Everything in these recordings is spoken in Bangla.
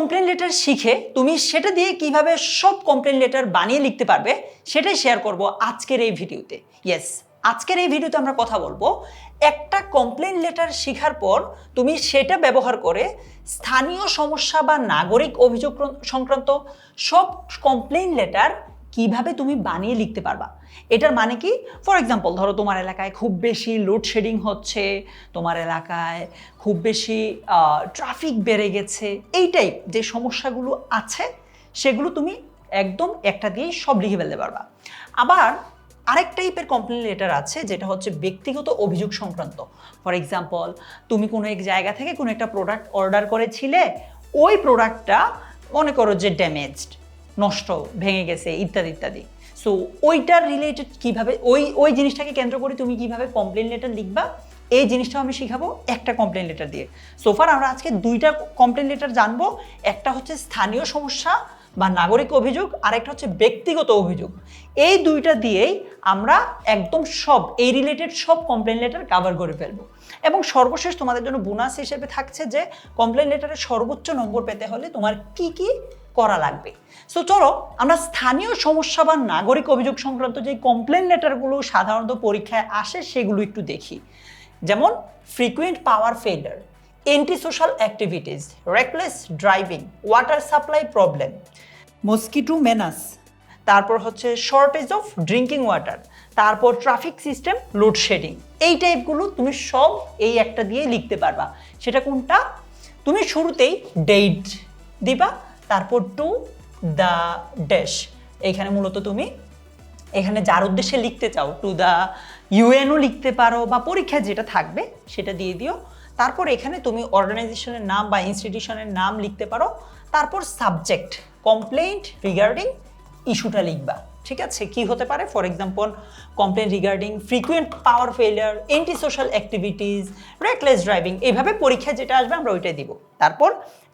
কমপ্লেন লেটার শিখে তুমি সেটা দিয়ে কীভাবে সব কমপ্লেন লেটার বানিয়ে লিখতে পারবে, সেটাই শেয়ার করব আজকের এই ভিডিওতে। ইয়েস আজকের এই ভিডিওতে আমরা কথা বলব, একটা কমপ্লেন লেটার শেখার পর তুমি সেটা ব্যবহার করে স্থানীয় সমস্যা বা নাগরিক অভিযোগ সংক্রান্ত সব কমপ্লেন লেটার কীভাবে তুমি বানিয়ে লিখতে পারবা। এটার মানে কি? ফর এক্সাম্পল ধরো তোমার এলাকায় খুব বেশি লোডশেডিং হচ্ছে, তোমার এলাকায় খুব বেশি ট্রাফিক বেড়ে গেছে, এই টাইপ যে সমস্যাগুলো আছে, সেগুলো তুমি একদম একটা দিয়েই সব লিখে ফেলতে পারবা। আবার আরেক টাইপের কমপ্লেন লেটার আছে, যেটা হচ্ছে ব্যক্তিগত অভিযোগ সংক্রান্ত। ফর এক্সাম্পল তুমি কোনো এক জায়গা থেকে কোনো একটা প্রোডাক্ট অর্ডার করেছিলে, ওই প্রোডাক্টটা মনে করো যে ড্যামেজড নষ্ট ভেঙে গেছে, ইত্যাদি ইত্যাদি। সো ওইটার রিলেটেড কীভাবে, ওই ওই জিনিসটাকে কেন্দ্র করে তুমি কীভাবে কমপ্লেন লেটার লিখবা, এই জিনিসটাও আমি শিখাবো একটা কমপ্লেন লেটার দিয়ে। সোফার আমরা আজকে দুইটা কমপ্লেন লেটার জানব, একটা হচ্ছে স্থানীয় সমস্যা বা নাগরিক অভিযোগ আর একটা হচ্ছে ব্যক্তিগত অভিযোগ। এই দুইটা দিয়েই আমরা একদম সব, এই রিলেটেড সব কমপ্লেন লেটার কাভার করে ফেলব। এবং সর্বশেষ তোমাদের জন্য বোনাস হিসেবে থাকছে যে কমপ্লেন লেটারের সর্বোচ্চ নম্বর পেতে হলে তোমার কি কি করা লাগবে। সো চলো, আমরা স্থানীয় সমস্যা বা নাগরিক অভিযোগ সংক্রান্ত যে কমপ্লেন লেটারগুলো সাধারণত পরীক্ষায় আসে, সেগুলো একটু দেখি। যেমন frequent power failure anti social activities reckless driving water supply problem mosquito menace তারপর হচ্ছে শর্টেজ অফ ড্রিঙ্কিং ওয়াটার তারপর ট্রাফিক সিস্টেম লোডশেডিং এই টাইপগুলো তুমি সব এই একটা দিয়ে লিখতে পারবা। সেটা কোনটা? তুমি শুরুতেই ডেট দিবা তারপর টু দ্য ড্যাশ এখানে মূলত তুমি এখানে যার উদ্দেশ্যে লিখতে চাও টু দ্য ইউএনও লিখতে পারো বা পরীক্ষায় যেটা থাকবে সেটা দিয়ে দিও। তারপর এখানে তুমি অর্গানাইজেশনের নাম বা ইনস্টিটিউশনের নাম লিখতে পারো। তারপর সাবজেক্ট কমপ্লেন্ট রিগার্ডিং ইস্যুটা লিখবা। ঠিক আছে? কি হতে পারে? For example complain regarding frequent power failure anti social activities reckless driving এইভাবে পরীক্ষায় যেটা আসবে আমরা ওইটাই দিব। তারপর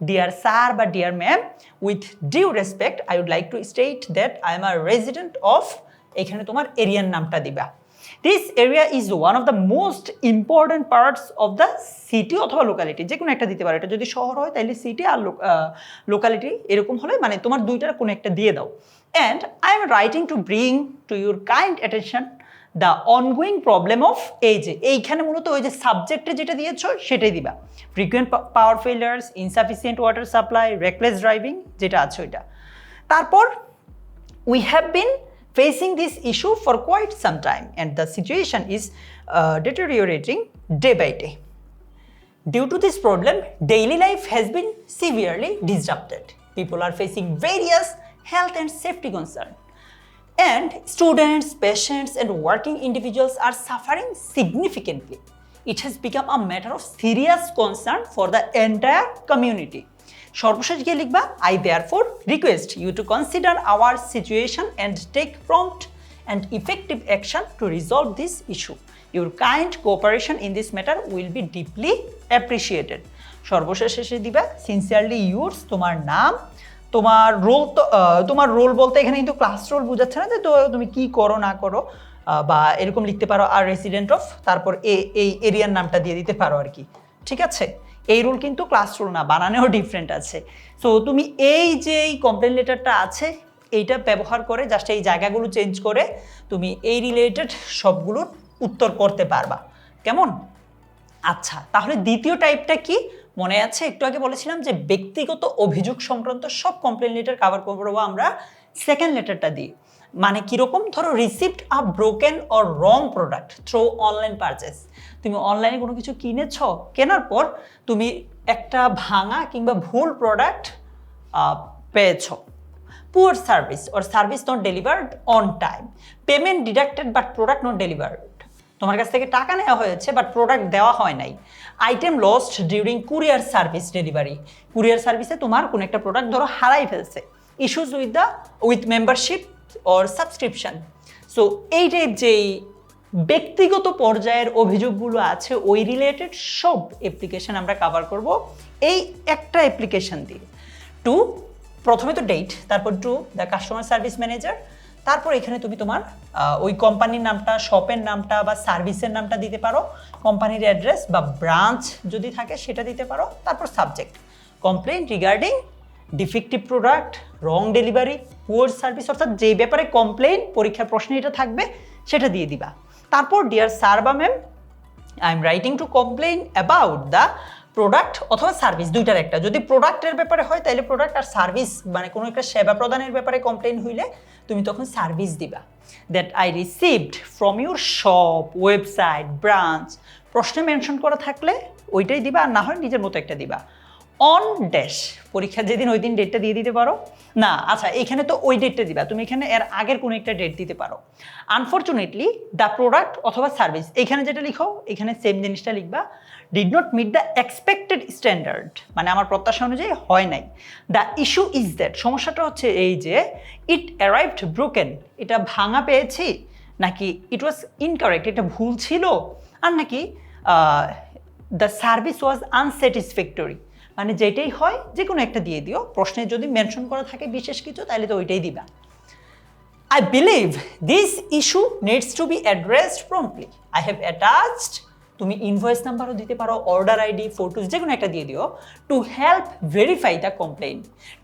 ডিয়ার স্যার বা dear ma'am with due respect I would like to state that I am a resident of এখানে তোমার এরিয়ার নামটা দিবা। This area is one of the most important parts of the city অথবা লোকালিটি যে কোনো একটা দিতে পারো। এটা যদি শহর হয়, তাহলে সিটি আর লোকালিটি এরকম হলে মানে তোমার দুইটার কোনো একটা দিয়ে দাও। And I am writing to bring to your kind attention the ongoing problem of এই যে এইখানে মূলত ওই যে সাবজেক্টে যেটা দিয়েছ সেটাই দিবা frequent power failures insufficient water supply reckless driving যেটা আছে ওইটা তারপর have been facing this issue for quite some time and the situation is uh, deteriorating day by day. Due to this problem, daily life has been severely disrupted. People are facing various health and safety concern. And students, patients, and working individuals are suffering significantly. It has become a matter of serious concern for the entire community. সর্বশেষ গিয়ে লিখবা I therefore request you to consider our situation and take prompt and effective action to resolve this issue your kind cooperation in this matter will be deeply appreciated সর্বশেষ শেষে দিবা সিনসিয়ারলি ইউর্স তোমার নাম তোমার রোল তো তোমার রোল বলতে এখানে কিন্তু ক্লাস রোল বোঝাচ্ছে না যে তুমি কি করো, না করো বা এরকম লিখতে পারো, আর রেসিডেন্ট অফ তারপর এ, এই এরিয়ার নামটা দিয়ে দিতে পারো আর কি। ঠিক আছে? এই রুল কিন্তু ক্লাস রুল না, বানানেও ডিফারেন্ট আছে। সো তুমি এই যে এই কমপ্লেন লেটারটা আছে, এইটা ব্যবহার করে জাস্ট এই জায়গাগুলো চেঞ্জ করে তুমি এই রিলেটেড সবগুলোর উত্তর করতে পারবা। কেমন? আচ্ছা তাহলে দ্বিতীয় টাইপটা কি? মনে আছে? একটু আগে বলেছিলাম যে ব্যক্তিগত অভিযোগ সংক্রান্ত সব কমপ্লেন লেটার কাভার করব আমরা সেকেন্ড লেটারটা দিই মানে কীরকম ধরো receipt a broken or wrong product through online purchase তুমি অনলাইনে কোনো কিছু কিনেছ, কেনার পর তুমি একটা ভাঙা কিংবা ভুল প্রোডাক্ট পেয়েছ। Poor service or service not delivered on time payment deducted but product not delivered তোমার কাছ থেকে টাকা নেওয়া হয়েছে বাট প্রোডাক্ট দেওয়া হয় নাই। Item lost during courier service delivery courier সার্ভিসে তোমার কোনো একটা প্রোডাক্ট ধরো হারাই ফেলছে। Issues with the with membership or subscription so এই টাইপ যেই ব্যক্তিগত পর্যায়ের অভিযোগগুলো আছে, ওই রিলেটেড সব অ্যাপ্লিকেশন আমরা কাভার করব। এই একটা অ্যাপ্লিকেশন দিয়ে। টু প্রথমে তো ডেট তারপর to the customer service manager তারপর এখানে তুমি তোমার ওই কোম্পানির নামটা শপের নামটা বা সার্ভিসের নামটা দিতে পারো। কোম্পানির অ্যাড্রেস বা ব্রাঞ্চ যদি থাকে সেটা দিতে পারো। তারপর subject complain regarding defective product wrong delivery poor service অর্থাৎ যেই ব্যাপারে কমপ্লেন পরীক্ষার প্রশ্নে এটা থাকবে, সেটা দিয়ে দিবা। তারপর ডিয়ার স্যার বা ma'am I am writing to complain about the product অথবা সার্ভিস দুইটার একটা। যদি প্রোডাক্টের ব্যাপারে হয় তাহলে প্রোডাক্ট আর সার্ভিস মানে কোনো একটা সেবা প্রদানের ব্যাপারে কমপ্লেন হইলে তুমি তখন সার্ভিস দিবা। That I received from your shop website branch প্রশ্নে মেনশন করা থাকলে ওইটাই দিবা, আর না হয় নিজের মতো একটা দিবা। অন ড্যাশ পরীক্ষার যেদিন ওই দিন ডেটটা দিয়ে দিতে পারো। না আচ্ছা এখানে তো ওই ডেটটা দিবা। তুমি এখানে এর আগের কোনো একটা ডেট দিতে পারো। আনফর্চুনেটলি দ্য প্রোডাক্ট অথবা সার্ভিস এখানে যেটা লিখো, এখানে সেম জিনিসটা লিখবা did not meet the expected standard মানে আমার প্রত্যাশা অনুযায়ী হয় নাই। দ্য ইস্যু ইজ দ্যাট সমস্যাটা হচ্ছে এই যে ইট অ্যারাইভড ব্রোকেন এটা ভাঙা পেয়েছি, নাকি ইট ওয়াজ ইনকারেক্ট এটা ভুল ছিল, আর নাকি দ্য সার্ভিস ওয়াজ আনস্যাটিসফ্যাক্টরি মানে যেটাই হয় যে কোনো একটা দিয়ে দিও। প্রশ্নে যদি মেনশন করা থাকে বিশেষ কিছু, তাহলে তো ওইটাই দিবা। I believe this issue needs to be addressed promptly. I have attached, তুমি ইনভয়েস নাম্বারও দিতে পারো অর্ডার আইডি ফটোস যে কোনো একটা দিয়ে দিও to help verify the complain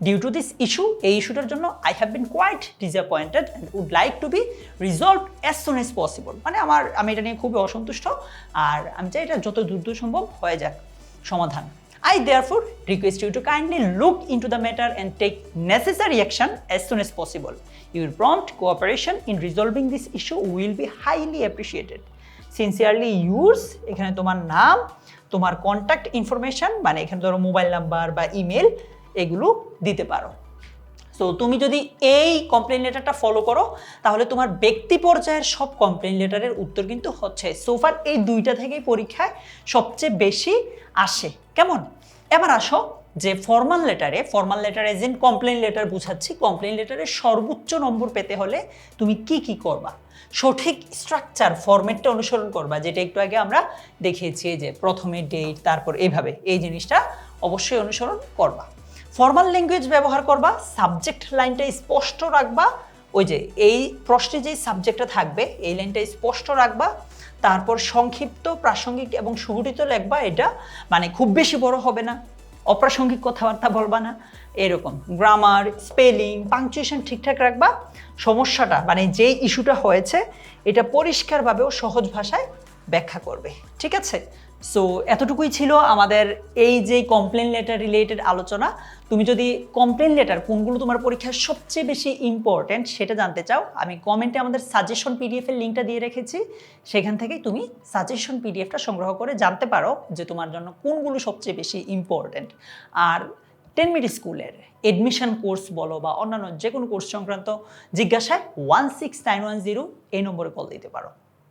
due to this issue এই ইস্যুটার জন্য I have been quite disappointed and would like to be resolve as soon as possible মানে আমার, আমি এটা নিয়ে খুবই অসন্তুষ্ট। আর আমি চাই এটা যত দ্রুত সম্ভব হয়ে যাক। সমাধান। I therefore request you to kindly look into the matter and take necessary action as soon as possible. Your prompt cooperation in resolving this issue will be highly appreciated. Sincerely yours, এখানে তোমার নাম তোমার কন্ট্যাক্ট ইনফরমেশন মানে এখানে ধরো মোবাইল নাম্বার বা ইমেল এগুলো দিতে পারো সো তুমি যদি এই কমপ্লেন লেটারটা ফলো করো, তাহলে তোমার ব্যক্তি পর্যায়ের সব কমপ্লেন লেটারের উত্তর কিন্তু হচ্ছে। সোফার এই দুইটা থেকেই পরীক্ষায় সবচেয়ে বেশি আসে। কেমন? এবার আসো যে formal লেটারে formal letter as in complain letter বুঝাচ্ছি। কমপ্লেন লেটারে সর্বোচ্চ নম্বর পেতে হলে তুমি কি কি করবা? সঠিক স্ট্রাকচার ফরম্যাটটা অনুসরণ করবা, যেটা একটু আগে আমরা দেখিয়েছি যে প্রথমে ডেট তারপর এইভাবে এই জিনিসটা অবশ্যই অনুসরণ করবা। ফর্মাল ল্যাঙ্গুয়েজ ব্যবহার করবা সাবজেক্ট লাইনটা স্পষ্ট রাখবা, ওই যে এই প্রশ্নে যেই সাবজেক্টটা থাকবে, এই লাইনটা স্পষ্ট রাখবা, তারপর সংক্ষিপ্ত, প্রাসঙ্গিক এবং সুগঠিত লেখবা, এটা মানে খুব বেশি বড় হবে না। অপ্রাসঙ্গিক কথাবার্তা বলবা না, এরকম। গ্রামার স্পেলিং পাংচুয়েশন ঠিকঠাক রাখবা, সমস্যাটা মানে যে ইস্যুটা হয়েছে, এটা পরিষ্কারভাবেও সহজ ভাষায় ব্যাখ্যা করবে, ঠিক আছে? সো এতটুকুই ছিল আমাদের এই যে কমপ্লেন লেটার রিলেটেড আলোচনা। তুমি যদি কমপ্লেন লেটার কোনগুলো তোমার পরীক্ষার সবচেয়ে বেশি ইম্পর্ট্যান্ট সেটা জানতে চাও, আমি কমেন্টে আমাদের সাজেশন পিডিএফের লিঙ্কটা দিয়ে রেখেছি। সেখান থেকেই তুমি সাজেশন পিডিএফটা সংগ্রহ করে জানতে পারো যে তোমার জন্য কোনগুলো সবচেয়ে বেশি ইম্পর্ট্যান্ট আর টেন মিনিট স্কুলের এডমিশন কোর্স বলো বা অন্যান্য যে কোনো কোর্স সংক্রান্ত জিজ্ঞাসায় one six nine one zero এই নম্বরে কল দিতে পারো।